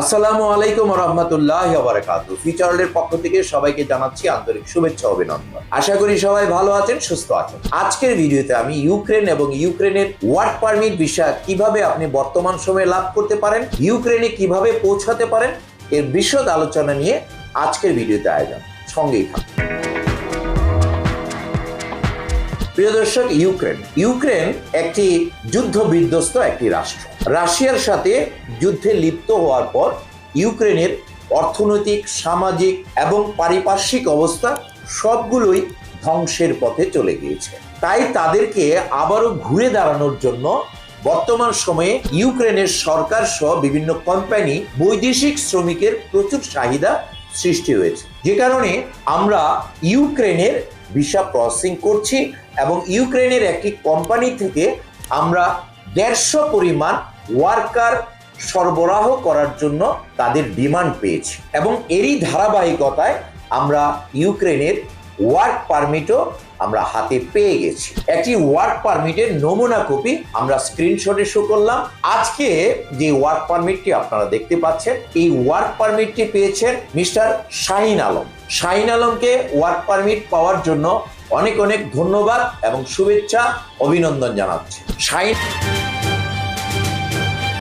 আসসালামু আলাইকুম রহমতুল্লাহ বারাকাতু। ফিচারলের পক্ষ থেকে সবাইকে জানাচ্ছি আন্তরিক শুভেচ্ছা অভিনন্দন। আশা করি সবাই ভালো আছেন, সুস্থ আছেন। আজকের ভিডিওতে আমি ইউক্রেন এবং ইউক্রেনের ওয়ার্ক পারমিট বিষয়ে কীভাবে আপনি বর্তমান সময়ে লাভ করতে পারেন, ইউক্রেনে কীভাবে পৌঁছাতে পারেন, এর বিশদ আলোচনা নিয়ে আজকের ভিডিওতে আয়োজন। সঙ্গেই থাকুন। প্রিয় দর্শক, ইউক্রেন। ইউক্রেন একটি যুদ্ধ বিধ্বস্ত একটি রাষ্ট্র। রাশিয়ার সাথে যুদ্ধে লিপ্ত হওয়ার পর ইউক্রেনের অর্থনৈতিক, সামাজিক এবং পারিপার্শ্বিক অবস্থা সবগুলোই ধ্বংসের পথে চলে গিয়েছে। তাই তাদেরকে আবারও ঘুরে দাঁড়ানোর জন্য বর্তমান সময়ে ইউক্রেনের সরকার সহ বিভিন্ন কোম্পানি বৈদেশিক শ্রমিকের প্রচুর চাহিদা সৃষ্টি হয়েছে। যে কারণে আমরা ইউক্রেনের ভিসা প্রসেসিং করছি এবং ইউক্রেনের একটি কোম্পানি থেকে আমরা দেড়শো পরিমাণ ওয়ার্কার সরবরাহ করার জন্য তাদের ডিমান্ড পেয়েছি। এবং এরই ধারাবাহিকতায় আমরা ইউক্রেনের ওয়ার্ক পারমিটও আমরা হাতে পেয়ে গেছি। একটি ওয়ার্ক পারমিটের নমুনা কপি আমরা স্ক্রিনশটে শো করলাম। আজকে যে ওয়ার্ক পারমিটটি আপনারা দেখতে পাচ্ছেন, এই ওয়ার্ক পারমিটটি পেয়েছেন মিস্টার শাহিন আলম। শাহিন আলমকে ওয়ার্ক পারমিট পাওয়ার জন্য অনেক অনেক ধন্যবাদ এবং শুভেচ্ছা, অভিনন্দন জানাচ্ছি। শাহিন